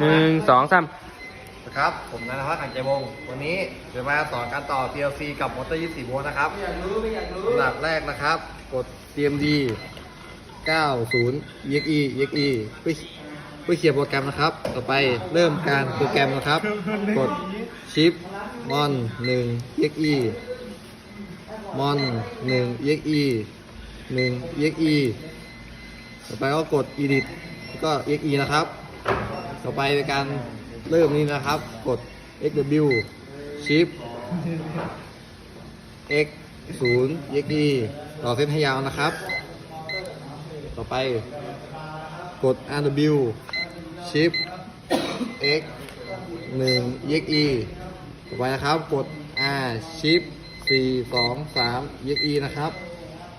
หนึ่งสองสามนะครับ ผมนันทพัฒน์ขันใจวงศ์วันนี้จะมาสอนการต่อ PLC กับมอเตอร์24โวลต์นะครับลำดับแรกนะครับ กด TMD 90 EXE EXE เพื่อเพื่อเขียนโปรแกรมนะครับ ต่อไปเริ่มการโปรแกรมนะครับ กด Shift Mon 1 EXE Mon 1 EXE 1 EXE ต่อไปก็กด Edit แล้วก็ EXE นะครับ ต่อไปในการเริ่มนี้นะครับ กด XW Shift X 0 XE ต่อเส้นให้ยาวนะครับ ต่อไปกด RW Shift X 1 XE ต่อไปนะครับ กด R Shift 4 2 3 XE นะครับ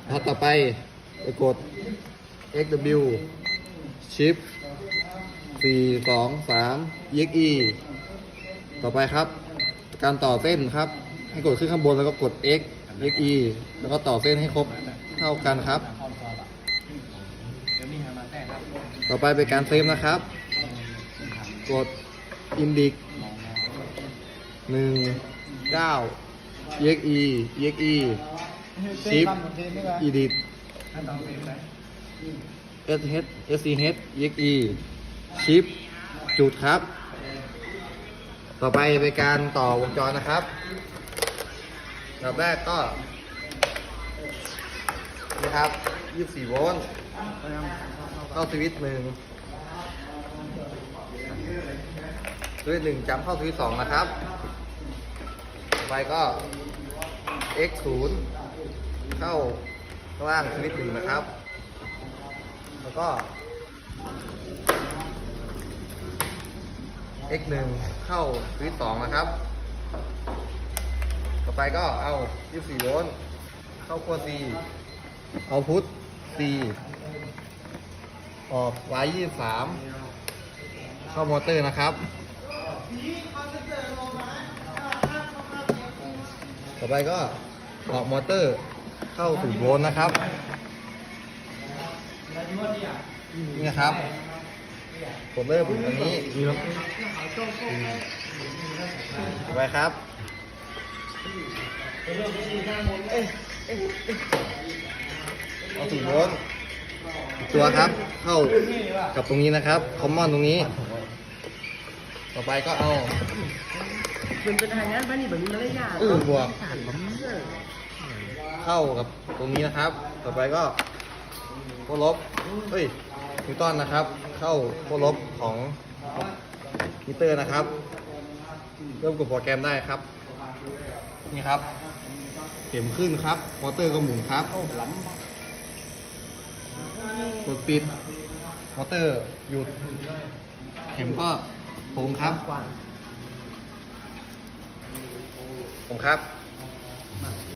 แล้วต่อไปไปกด XW Shift สี่สองสาม exe ต่อไปครับ การต่อเส้นครับ ให้กดขึ้นข้างบนแล้วก็กด x exe แล้วก็ต่อเส้นให้ครบเท่ากันครับ ต่อไปเป็นการเซฟนะครับ กด index หนึ่งเก้า exe exe shift edit sh sch exe ชิป ชิปจุดครับ ต่อไปเป็นการต่อวงจรนะครับดับแรกก็นี่ครับ 24 โวลต์เข้าสวิตช์หนึ่งสวิตช์หนึ่งจำเข้าสวิตช์สองนะครับ ต่อไปก็ x 0เข้าข้างล่างสวิตช์หนึ่งนะครับ แล้วก็ x 1 เข้าสวิตช์2นะครับ ต่อไปก็เอา 24 โวลต์ เข้าขั้ว C เอาพุท C ออก Y 23 เข้ามอเตอร์นะครับ ต่อไปก็ออกมอเตอร์เข้าสู่โวลต์นะครับ นี่นะครับ ผมเริ่มอันนี้ไปครับเอาสี่โวลต์อีกตัวครับ เข้ากับตรงนี้นะครับ คอมมอนตรงนี้ ต่อไปก็เอามันเป็นทางงานบ้านนี่แบบนี้มันไม่ยากอือบวก เข้ากับตรงนี้นะครับ ต่อไปก็โคลบเฮ้ย นิวตันนะครับ เข้าโคลบของมิเตอร์นะครับ เริ่มกดโปรแกรมได้ครับ นี่ครับเข็มขึ้นครับมอเตอร์ก็หมุนครับกดปิดมอเตอร์หยุด เข็มก็ตรงครับผมครับ